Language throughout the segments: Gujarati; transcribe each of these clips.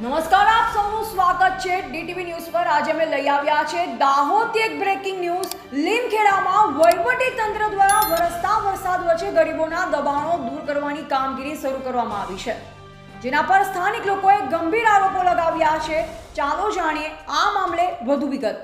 નમસ્કાર, આપ સૌનું સ્વાગત છે ડીટીવી ન્યૂઝ પર. આજે અમે લઈ આવ્યા છે દાહોદથી એક બ્રેકિંગ ન્યૂઝ લીમખેડામાં વહીવટી તંત્ર દ્વારા વરસતા વરસાદ વચ્ચે ગરીબોના દબાણો દૂર કરવાની કામગીરી શરૂ કરવામાં આવી છે. જેના પર સ્થાનિક લોકોએ ગંભીર આરોપો લગાવ્યા છે. ચાલો જાણીએ આ મામલે વધુ વિગત.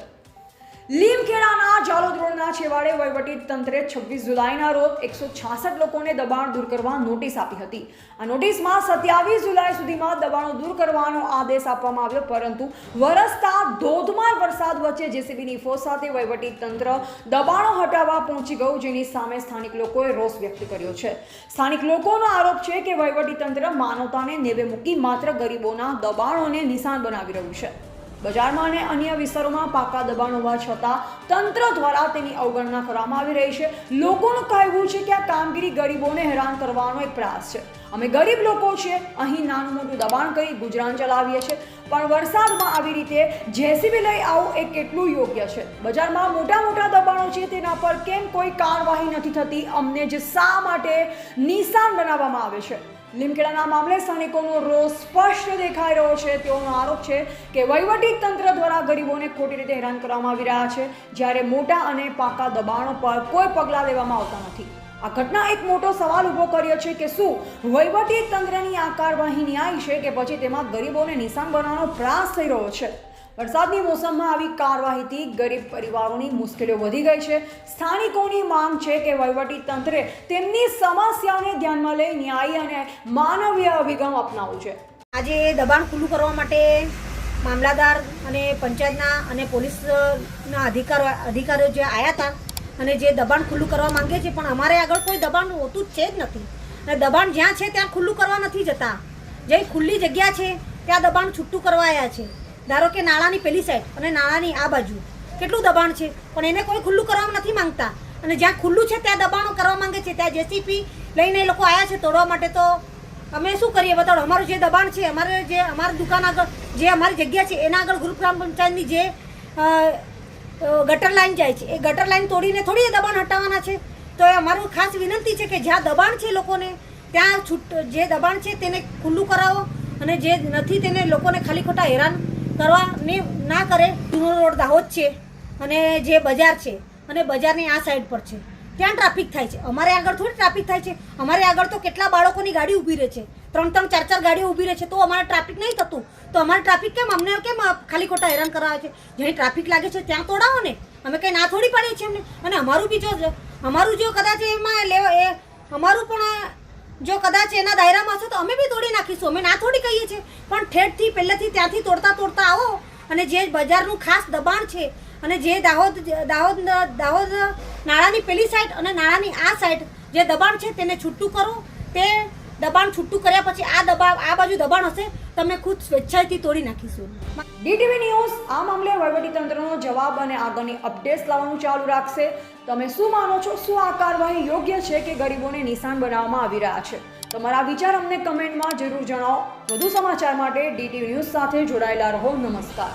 લીમખેડાના જાલોદ છેવાડે વહીવટી તંત્રે છવ્વીસ જુલાઈના રોજ એકસો છાસઠ લોકોને દબાણ દૂર કરવા નોટિસ આપી હતી. આ નોટિસમાં સત્યાવીસ જુલાઈ સુધીમાં દબાણો દૂર કરવાનો આદેશ આપવામાં આવ્યો, પરંતુ વરસતા ધોધમાર વરસાદ વચ્ચે જેસીબીની ફોર્સ સાથે વહીવટી તંત્ર દબાણો હટાવવા પહોંચી ગયું, જેની સામે સ્થાનિક લોકોએ રોષ વ્યક્ત કર્યો છે. સ્થાનિક લોકોનો આરોપ છે કે વહીવટી તંત્ર માનવતાને નેવે મૂકી માત્ર ગરીબોના દબાણોને નિશાન બનાવી રહ્યું છે. બજારમાં અને અન્ય વિસ્તારોમાં પાકા દબાણ હોવા છતાં તંત્ર દ્વારા તેની અવગણના કરવામાં આવી રહી છે. લોકોનું કહેવું છે કે આ કામગીરી ગરીબોને હેરાન કરવાનો એક પ્રયાસ છે. અમે ગરીબ લોકો છીએ, અહીં નાનું મોટું દબાણ કરી ગુજરાન ચલાવીએ છીએ. પણ વરસાદમાં આવી રીતે જેસીબી લઈ આવું એ કેટલું યોગ્ય છે? બજારમાં મોટા મોટા દબાણો છે તેના પર કેમ કોઈ કાર્યવાહી નથી થતી? અમને જે શા માટે નિશાન બનાવવામાં આવે છે? લીમકેડાના મામલે સ્થાનિકોનો રોષ સ્પષ્ટ દેખાઈ રહ્યો છે. તેઓનો આરોપ છે કે વહીવટી તંત્ર દ્વારા ગરીબોને ખોટી રીતે હેરાન કરવામાં આવી રહ્યા છે. જ્યારે મોટા અને પાકા દબાણો પર કોઈ પગલાં લેવામાં આવતા નથી. આ ઘટના એક મોટો સવાલ ઊભો કર્યો છે કે શું વહીવટી તંત્રની આ કાર્યવાહી ન્યાય છે કે પછી તેમાં ગરીબોને નિશાન બનાવવાનો પ્રયાસ થઈ રહ્યો છે? વરસાદની મોસમમાં આવી કાર્યવાહીથી ગરીબ પરિવારોની મુશ્કેલીઓ વધી ગઈ છે. સ્થાનિકોની માંગ છે કે વહીવટી તંત્રે તેમની સમસ્યાઓને ધ્યાનમાં લઈ ન્યાયી અને માનવીય અભિગમ અપનાવવું છે. આજે દબાણ ખુલ્લું કરવા માટે મામલાદાર અને પંચાયતના અને પોલીસના અધિકારો અધિકારીઓ જે આવ્યા હતા અને જે દબાણ ખુલ્લું કરવા માંગે છે, પણ અમારે આગળ કોઈ દબાણ હોતું જ છે જ નથી. અને દબાણ જ્યાં છે, ત્યાં ખુલ્લું કરવા નથી જતા. જે ખુલ્લી જગ્યા છે, ત્યાં દબાણ છૂટું કરવા આવ્યા છે. ધારો કે નાળાની પેલી સાઈડ અને નાળાની આ બાજુ. કેટલું દબાણ છે? પણ એને કોઈ ખુલ્લું કરવા નથી માંગતા. અને જ્યાં ખુલ્લું છે, ત્યાં દબાણો કરવા માંગે છે. ત્યાં જેસીપી લઈને એ લોકો આવ્યા છે, તોડવા માટે તો અમે શું કરીએ? બતાડો, અમારું જે દબાણ છે, અમારે જે અમારી દુકાન આગળ, જે અમારી જગ્યા છે, એના આગળ ગ્રુપ ગ્રામ પંચાયતની જે ગટર લાઈન જાય છે. એ ગટર લાઈન તોડીને થોડી દબાણ હટાવવાના છે. તો એ અમારું ખાસ વિનંતી છે કે જ્યાં દબાણ છે લોકોને, ત્યાં છૂટ, જે દબાણ છે તેને ખુલ્લું કરાવો અને જે નથી તેને લોકોને ખાલી ખોટા હેરાન કરવાની ના કરે. જૂનો રોડ દાહોદ છે અને જે બજાર છે અને બજારની આ સાઈડ પર છે. ત્યાં ટ્રાફિક થાય છે. અમારે આગળ થોડી ટ્રાફિક થાય છે. અમારે આગળ તો કેટલા બાળકોની ગાડી ઊભી રહે છે. ત્રણ ત્રણ ચાર ચાર ગાડીઓ ઊભી રહે છે, તો અમારે ટ્રાફિક નહીં થતું. તો અમારે ટ્રાફિક કેમ? અમને કેમ ખાલી ખોટા હેરાન કરાવે છે? જ્યાં ટ્રાફિક લાગે છે, ત્યાં તોડાવો ને. અમે કંઈ ના થોડી પાડીએ છીએ અમને અને અમારું બી જો અમારું જો કદાચ એમાં લેવા એ અમારું પણ જો કદાચ એના દાયરામાં હશે તો અમે બી તોડી નાખીશું. અમે ના થોડી કહીએ છીએ. પણ ઠેઠથી પહેલેથી ત્યાંથી તોડતા તોડતા આવો. અને જે બજારનું ખાસ દબાણ છે, અને જે દાહોદ દાહોદ દાહોદ નાળાની પેલી સાઈડ અને નાળાની આ સાઈડ જે દબાણ છે, તેને છૂટું કરો. તે દબાણ છૂટું કર્યા પછી આ દબાણ આ બાજુ દબાણ હશે તમે ખુદ સ્વેચ્છાએથી તોડી નાખીશું. ડીટીવી ન્યૂઝ, આ મામલે વહીવટીતંત્રનો જવાબ અને આગળની અપડેટ્સ લાવવાનું ચાલુ રાખશે. તમે શું માનો છો, શું આ કાર્યવાહી યોગ્ય છે કે ગરીબોને નિશાન બનાવવામાં આવી રહ્યા છે? તમારા વિચાર અમને કમેન્ટમાં જરૂર જણાવો. વધુ સમાચાર માટે ડીટીવી ન્યૂઝ સાથે જોડાયેલા રહો. નમસ્કાર.